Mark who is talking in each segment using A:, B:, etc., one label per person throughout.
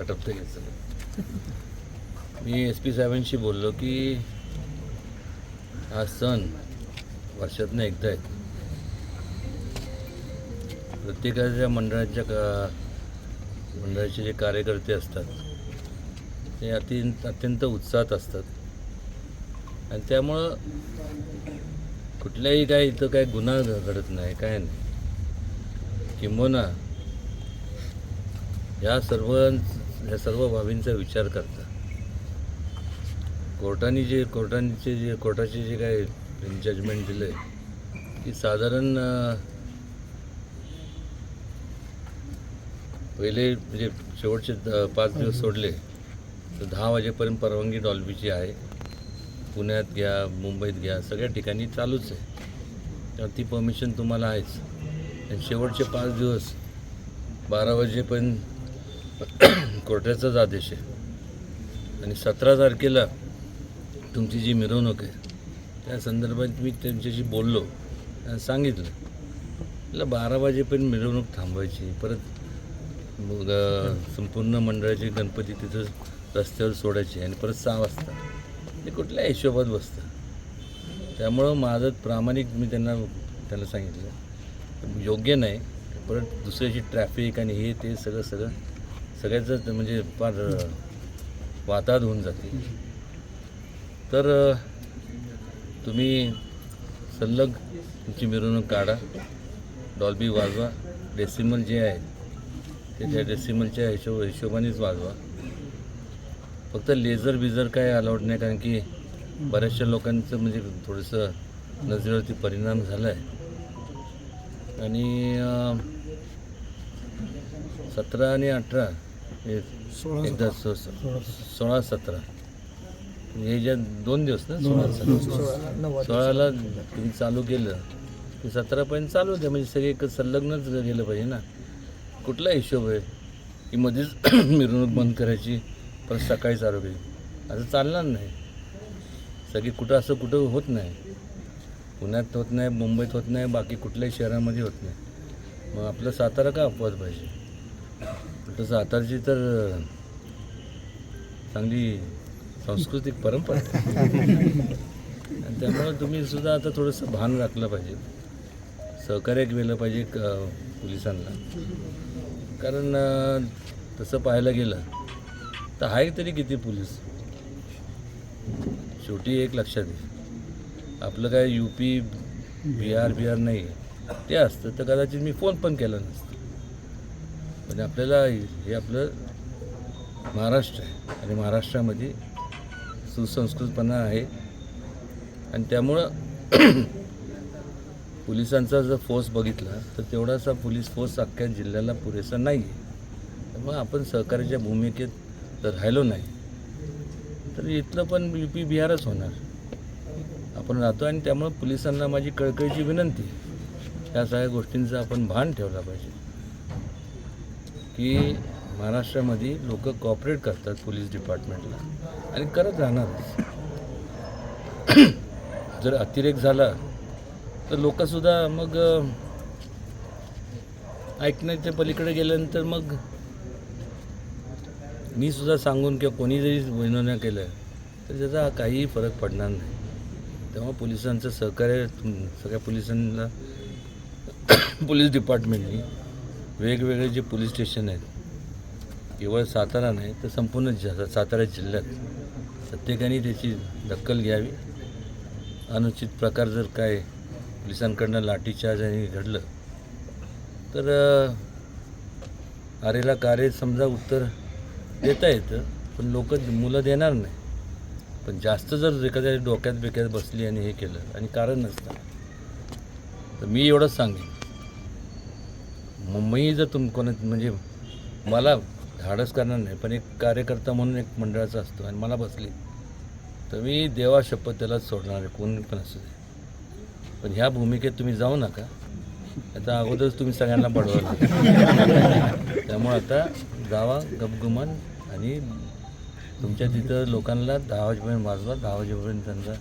A: आटपतं घ्यायचं मी S P साहेबांशी बोललो की हा सण वर्षातनं एकदा आहे. प्रत्येकाच्या मंडळाच्या का मंडळाचे जे कार्यकर्ते असतात ते अति अत्यंत उत्साहात असतात. आणि त्यामुळं कुठल्याही काय इथं काय गुन्हा घडत नाही काय नाही. किंबोना या सर्व या सर्व बाबींचा विचार करता. कोर्टाने जे कोर्टांचे जे कोर्टाचे जे काय जजमेंट दिलं आहे की साधारण पहिले म्हणजे शेवटचे पाच दिवस सोडले तर दहा वाजेपर्यंत परवानगी डॉल्बीची आहे. पुण्यात घ्या मुंबईत घ्या सगळ्या ठिकाणी चालूच आहे. तर ती परमिशन तुम्हाला आहेच. आणि शेवटचे पाच दिवस बारा वाजेपर्यंत कोर्टाचाच आदेश आहे आणि सतरा तारखेला तुमची जी मिरवणूक आहे त्या संदर्भात मी त्यांच्याशी बोललो सांगितलं. म्हटलं बारा वाजेपर्यंत मिरवणूक थांबवायची परत मग संपूर्ण मंडळाचे गणपती तिथं रस्त्यावर सोडायचे आणि परत सहा वाजता. ते कुठल्या हिशोबात बसतं? त्यामुळं माझं प्रामाणिक मी त्यांना त्यांना सांगितलं. योग्य नाही परत दुसऱ्याची ट्रॅफिक आणि हे ते सगळं सगळं सगळ्याच म्हणजे फार अं, वाताहत होऊन जाते. तर तुम्ही सल्लग तुमची मिरवणूक काढा. डॉल्बी वाजवा. डेसिमल जे आहे ते त्या डेसिमलच्या हिशोब हिशोबानेच वाजवा. फक्त लेझर बिझर काय अलाउड नाही कारण की बऱ्याचशा लोकांचं म्हणजे थोडंसं नजरेवरती परिणाम झाला आहे आणि सतरा आणि अठरा एकदा सो- सो- सोळा सतरा. हे ज्या दोन दिवस ना सोळा सतरा. सोळाला तुम्ही चालू केलं. की सतरापर्यंत चालू द्या म्हणजे सगळे एक संलग्नच गेलं पाहिजे ना. कुठला हिशोब आहे? की मध्येच मिरवणूक बंद करायची परत सकाळी चालू केली. असं चालणार नाही. सगळी कुठं असं कुठं होत नाही. पुण्यात होत नाही मुंबईत होत नाही बाकी कुठल्याही शहरामध्ये होत नाही. मग आपलं सातारा का अपवाद पाहिजे? तसं आताची तर चांगली सांस्कृतिक परंपरा. आणि त्यामुळं तुम्ही सुद्धा आता थोडंसं भान राखलं पाहिजे. सहकार्य केलं पाहिजे पोलिसांना. कारण तसं पाहायला गेलं तर आहे तरी किती पोलीस? शेवटी एक लक्षात घे आपलं काय यू पी बिहार बिहार नाही. आहे ते असतं तर कदाचित मी फोन पण केला नसतं. पण आपल्याला हे आपलं महाराष्ट्र आहे. आणि महाराष्ट्रामध्ये सुसंस्कृतपणा आहे. आणि त्यामुळं पोलिसांचा जर फोर्स बघितला तर तेवढासा पोलीस फोर्स अख्ख्या जिल्ह्याला पुरेसा नाही आहे त्यामुळं आपण सहकार्याच्या भूमिकेत जर राहिलो नाही तर इथलं पण यू पी बिहारच होणार. आपण राहतो आणि त्यामुळं पोलिसांना माझी कळकळीची विनंती आहे. या सगळ्या गोष्टींचं आपण भान ठेवला पाहिजे. की महाराष्ट्रामध्ये लोक कॉपरेट करतात पोलीस डिपार्टमेंटला आणि करत राहणार जर अतिरेक झाला तर लोकसुद्धा मग ऐकण्याच्या पलीकडे गेल्यानंतर मग मी सुद्धा सांगून किंवा कोणी जरी विनवण्या केलं तर त्याचा काहीही फरक पडणार नाही. तेव्हा पोलिसांचं सहकार्य तुम- सगळ्या पोलिसांना पोलीस डिपार्टमेंटनी वेगवेगळे जे पोलीस स्टेशन आहेत केवळ सातारा नाही तर संपूर्ण ज सातारा जिल्ह्यात प्रत्येकाने त्याची दखल घ्यावी. अनुचित प्रकार जर काय पोलिसांकडनं लाठीचार्ज आणि घडलं तर आरेला कार्य समजा उत्तर देता येतं पण लोक मुलं देणार नाही. पण जास्त जर एखाद्या डोक्यात बिक्यात बसली आणि हे केलं आणि कारण नसतं तर मी एवढंच सांगेन. मुंबई जर तुम कोणा म्हणजे मला धाडस करणार नाही पण एक कार्यकर्ता म्हणून एक मंडळाचा असतो आणि मला बसली तर मी देवा शपथ त्यालाच सोडणार आहे कोणी पण असू दे. पण ह्या भूमिकेत तुम्ही जाऊ नका. आता अगोदरच तुम्ही सगळ्यांना बडवलं त्यामुळे आता जावा गपगुमान आणि तुमच्या तिथं लोकांना दहा वाजेपर्यंत वाजवा दहा वाजेपर्यंत त्यांचा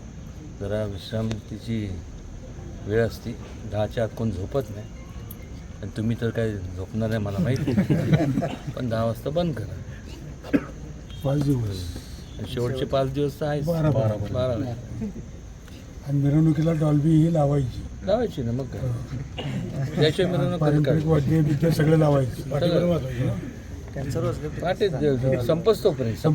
A: जरा विश्रांतीची वेळ असते. दहाच्या आत कोण झोपत नाही. आणि तुम्ही तर काय झोपणार आहे मला माहिती पण दहा वाजता बंद करा.
B: पाच दिवस.
A: शेवटचे पाच दिवस तर आहेच.
B: बारा बारा.
A: बारा
B: आणि मिरवणुकीला डॉल्बी ही लावायची.
A: लावायची ना मग काय? त्याशिवाय मिरवणूक?
B: वाद्य बिद्य सगळे लावायचे.
A: पहाटेच संपच तोपर्यंत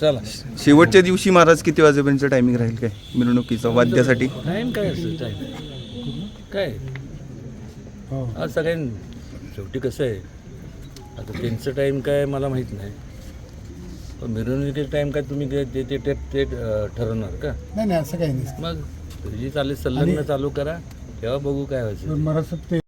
A: चला.
C: शेवटच्या दिवशी महाराज किती वाजेपर्यंत टायमिंग राहील काय? मिरवणुकीचं वाद्यासाठी?
A: टाईम काय टाईम काय?
B: हो.
A: आज सगळ्यां शेवटी कसं आहे? आता त्यांचं टाईम काय मला माहीत नाही. पण मिरवणुकीचं टाईम काय तुम्ही ते ते ते ते, अं, ठरवणार का?
B: नाही नाही असं काही नाही.
A: मग तुझी चालेल संलग्न चालू करा. तेव्हा बघू काय व्हायचं.
B: महाराज ते